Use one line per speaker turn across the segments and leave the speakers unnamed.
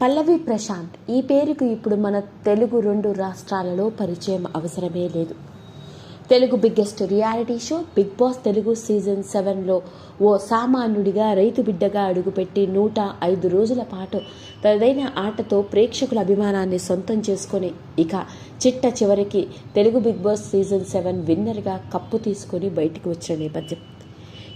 పల్లవి ప్రశాంత్ ఈ పేరుకు ఇప్పుడు మన తెలుగు రెండు రాష్ట్రాలలో పరిచయం అవసరమే లేదు. Telugu biggest reality show big boss Telugu season సెవెన్లో ఓ సామాన్యుడిగా రైతు బిడ్డగా అడుగుపెట్టి నూట ఐదు రోజుల పాటు తనదైన ఆటతో ప్రేక్షకుల అభిమానాన్ని సొంతం చేసుకొని ఇక చిట్ట చివరికి Telugu Bigg Boss season seven విన్నర్గా cup తీసుకొని బయటికి వచ్చిన నేపథ్యం.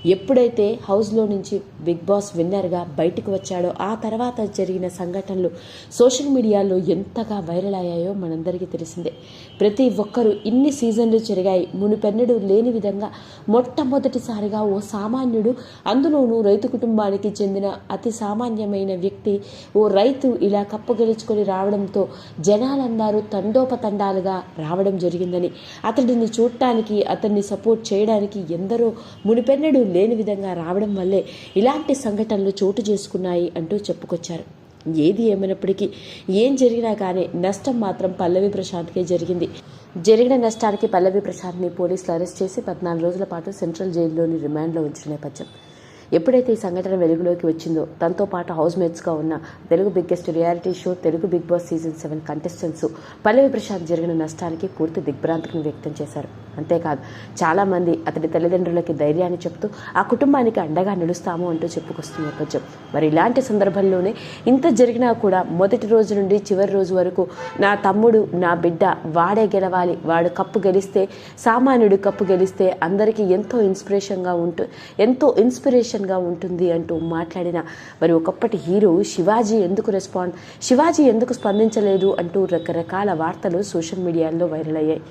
ఎప్పుడైతే హౌస్లో నుంచి బిగ్ బాస్ విన్నర్గా బయటకు వచ్చాడో ఆ తర్వాత జరిగిన సంఘటనలు సోషల్ మీడియాలో ఎంతగా వైరల్ అయ్యాయో మనందరికీ తెలిసిందే. ప్రతి ఒక్కరూ ఇన్ని సీజన్లు జరిగాయి. మునిపెన్నడు లేని విధంగా మొట్టమొదటిసారిగా ఓ సామాన్యుడు అందులోనూ రైతు కుటుంబానికి చెందిన అతి సామాన్యమైన వ్యక్తి ఓ రైతు ఇలా కప్పు గెలుచుకొని రావడంతో జనాలందరూ తండోపతండాలుగా రావడం జరిగిందని అతడిని చూడటానికి అతన్ని సపోర్ట్ చేయడానికి ఎందరో మునిపెన్నడు లేని విధంగా రావడం వల్లే ఇలాంటి సంఘటనలు చోటు చేసుకున్నాయి అంటూ చెప్పుకొచ్చారు. ఏది ఏమైనప్పటికీ ఏం జరిగినా కానీ నష్టం మాత్రం పల్లవి ప్రశాంత్కే జరిగింది. జరిగిన నష్టానికి పల్లవి ప్రశాంత్ని పోలీసులు అరెస్ట్ చేసి పద్నాలుగు రోజుల పాటు సెంట్రల్ జైల్లోని రిమాండ్లో ఉంచిన నేపథ్యం. ఎప్పుడైతే ఈ సంఘటన వెలుగులోకి వచ్చిందో తనతో పాటు హౌస్ మేట్స్గా ఉన్న Telugu biggest reality show Telugu Bigg Boss season seven contestants Pallavi Prashanth జరిగిన నష్టానికి పూర్తి దిగ్భ్రాంతిని వ్యక్తం చేశారు. అంతేకాదు చాలామంది అతడి తల్లిదండ్రులకి ధైర్యాన్ని చెప్తూ ఆ కుటుంబానికి అండగా నిలుస్తాము అంటూ చెప్పుకొస్తున్న నేపథ్యం. మరి ఇలాంటి సందర్భంలోనే ఇంత జరిగినా కూడా మొదటి రోజు నుండి చివరి రోజు వరకు నా తమ్ముడు నా బిడ్డ వాడే గెలవాలి. వాడు కప్పు గెలిస్తే సామాన్యుడు కప్పు గెలిస్తే అందరికీ ఎంతో ఇన్స్పిరేషన్గా ఉంటూ ఎంతో ఇన్స్పిరేషన్ ఇన్స్పిరేషన్గా ఉంటుంది అంటూ మాట్లాడిన మరి ఒకప్పటి హీరో శివాజీ ఎందుకు రెస్పాండ్ శివాజీ ఎందుకు స్పందించలేదు అంటూ రకరకాల వార్తలు సోషల్ మీడియాలో వైరల్ అయ్యాయి.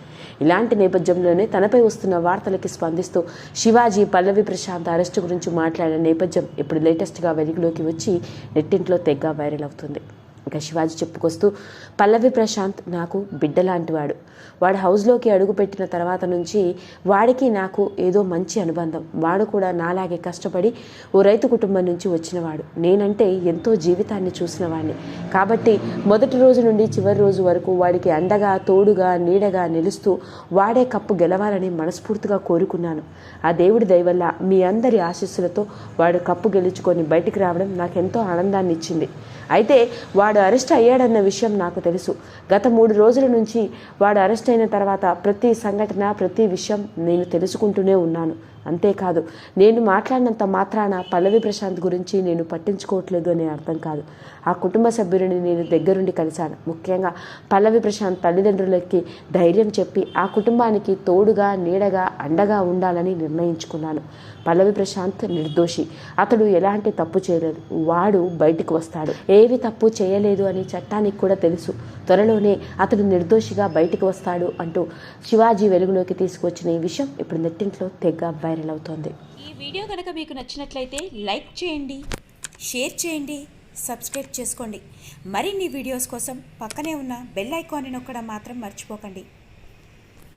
ఇలాంటి నేపథ్యంలోనే తనపై వస్తున్న వార్తలకి స్పందిస్తూ శివాజీ పల్లవి ప్రశాంత్ అరెస్టు గురించి మాట్లాడిన నేపథ్యం ఇప్పుడు లేటెస్ట్గా వెలుగులోకి వచ్చి నెట్టింట్లో తెగ్గా వైరల్ అవుతుంది. ఇంకా శివాజీ చెప్పుకొస్తూ పల్లవి ప్రశాంత్ నాకు బిడ్డ లాంటివాడు వాడు హౌస్లోకి అడుగుపెట్టిన తర్వాత నుంచి వాడికి నాకు ఏదో మంచి అనుబంధం. వాడు కూడా నాలాగే కష్టపడి ఓ రైతు కుటుంబం నుంచి వచ్చినవాడు. నేనంటే ఎంతో జీవితాన్ని చూసినవాడిని కాబట్టి మొదటి రోజు నుండి చివరి రోజు వరకు వాడికి అండగా తోడుగా నీడగా నిలుస్తూ వాడే కప్పు గెలవాలని మనస్ఫూర్తిగా కోరుకున్నాను. ఆ దేవుడి దయవల్ల మీ అందరి ఆశీస్సులతో వాడు కప్పు గెలుచుకొని బయటికి రావడం నాకు ఎంతో ఆనందాన్ని ఇచ్చింది అయితే వాడు అరెస్ట్ అయ్యాడన్న విషయం నాకు తెలుసు. గత మూడు రోజుల నుంచి వాడు అరెస్ట్ అయిన తర్వాత ప్రతి సంఘటన ప్రతి విషయం నేను తెలుసుకుంటూనే ఉన్నాను. అంతేకాదు నేను మాట్లాడినంత మాత్రాన పల్లవి ప్రశాంత్ గురించి నేను పట్టించుకోవట్లేదు అనే అర్థం కాదు. ఆ కుటుంబ సభ్యుడిని నేను దగ్గరుండి కలిశాను. ముఖ్యంగా పల్లవి ప్రశాంత్ తల్లిదండ్రులకి ధైర్యం చెప్పి ఆ కుటుంబానికి తోడుగా నీడగా అండగా ఉండాలని నిర్ణయించుకున్నాను. పల్లవి ప్రశాంత్ నిర్దోషి. అతడు ఎలాంటి తప్పు చేయలేదు. వాడు బయటకు వస్తాడు. ఏవి తప్పు చేయలేదు అని చట్టానికి కూడా తెలుసు. త్వరలోనే అతడు నిర్దోషిగా బయటికి వస్తాడు అంటూ శివాజీ వెలుగులోకి తీసుకొచ్చిన ఈ విషయం ఇప్పుడు నెట్టింట్లో తెగ వైరల్ అవుతోంది.
ఈ వీడియో కనుక మీకు నచ్చినట్లయితే లైక్ చేయండి షేర్ చేయండి సబ్స్క్రైబ్ చేసుకోండి. మరిన్ని వీడియోస్ కోసం పక్కనే ఉన్న బెల్ ఐకాన్ని నొక్కడం మాత్రం మర్చిపోకండి.